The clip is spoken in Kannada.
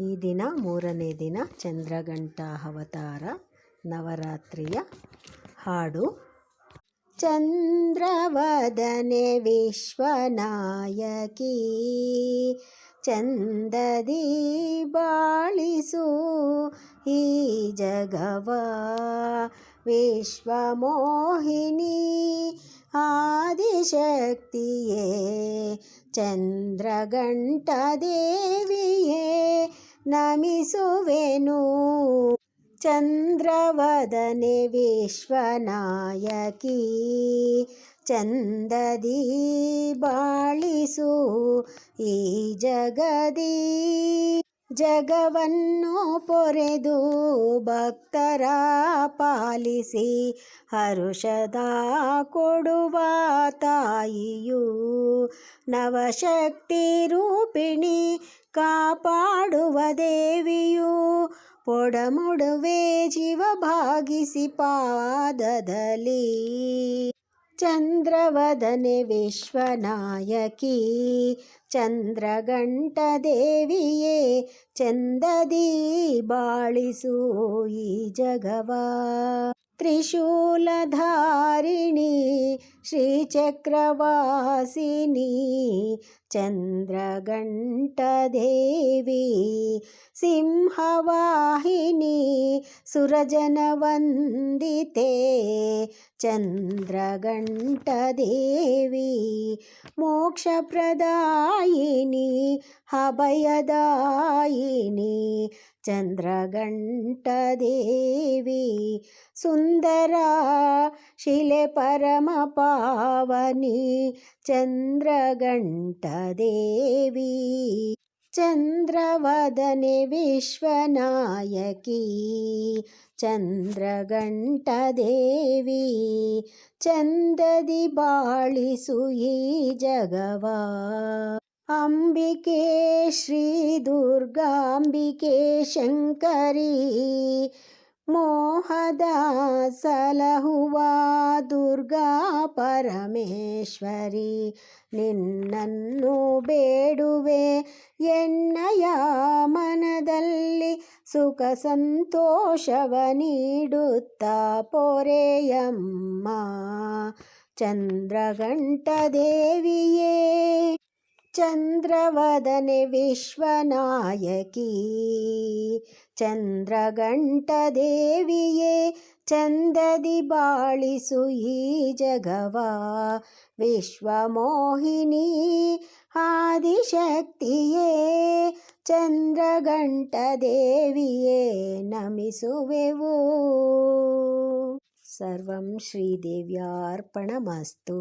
ಈ ದಿನ ಮೂರನೇ ದಿನ ಚಂದ್ರಘಂಟ ಅವತಾರ ನವರಾತ್ರಿಯ ಹಾಡು. ಚಂದ್ರವದನೆ ವಿಶ್ವನಾಯಕಿ, ಚಂದದಿ ಬಾಳಿಸು ಈ ಜಗವ. ವಿಶ್ವಮೋಹಿನಿ ಆದಿಶಕ್ತಿಯೇ ಚಂದ್ರಗಂಟ ದೇವಿಯೇ ನಮಿಸುವೆನು. ಚಂದ್ರವದನೆ ವಿಶ್ವನಾಯಕಿ. ಚಂದದಿ ಬಾಳಿಸು ಈ ಜಗದಿ. ಜಗವನ್ನು ಪೊರೆದು ಭಕ್ತರ ಪಾಲಿಸಿ ಹರುಷದ ಕೊಡುವ ತಾಯಿಯು. ನವಶಕ್ತಿ ರೂಪಿಣಿ ಕಾಪಾಡುವ ದೇವಿಯು ಪೊಡಮುಡುವೆ ಜೀವ ಭಾಗಿಸಿ ಪಾದದಲ್ಲಿ ಚಂದ್ರವದನೆ ವಿಶ್ವನಾಯಕಿ ಚಂದ್ರಗಂಟ ದೇವಿಯೇ ಚಂದದಿ ಬಾಳಿಸು ಈ ಜಗವ ತ್ರಿಶೂಲಧಾರಿಣಿ ಶ್ರೀಚಕ್ರವಾಸಿನಿ ಚಂದ್ರಗಂಟದೇವಿ ಸಿಂಹವಾಹಿನಿ ಸುರಜನವಂದಿತೆ ಚಂದ್ರಗಂಟದೇವಿ ಮೋಕ್ಷಪ್ರದಾಯಿನಿ ಅಭಯದಾಯಿನಿ ಚಂದ್ರಗಂಟದೇವಿ ಸುಂದರ ಶಿಲೆ ಪರಮ ಪಾವನಿ ಚಂದ್ರಗಂಟದೇವಿ देवी। चन्द्रवदने विश्वनायकी। चन्द्रघण्टदेवी। चन्ददि चन्ददिबाळिसुयी जगवा। अम्बिके श्रीदुर्गाम्बिके शङ्करी। मोहदा सलहुवादु ದುರ್ಗಾ ಪರಮೇಶ್ವರಿ, ನಿನ್ನನ್ನು ಬೇಡುವೆ ಎನ್ನಯ ಮನದಲ್ಲಿ ಸುಖ ಸಂತೋಷವ ನೀಡುತ್ತಾ ಪೊರೆಯಮ್ಮ. ಚಂದ್ರಗಂಟ ದೇವಿಯೇ ಚಂದ್ರವದನೆ ವಿಶ್ವನಾಯಕಿ ಚಂದ್ರಗಂಟ ದೇವಿಯೇ ಚಂದದಿ ಬಾಳಿಸು ಈ ಜಗವ ವಿಶ್ವಮೋಹಿನಿ ಆದಿಶಕ್ತಿಯೇ ಚಂದ್ರಗಂಟ ದೇವಿಯೇ ನಮಿಸುವೆವು ಸರ್ವಂ ಶ್ರೀದೇವ್ಯಾರ್ಪಣಮಸ್ತು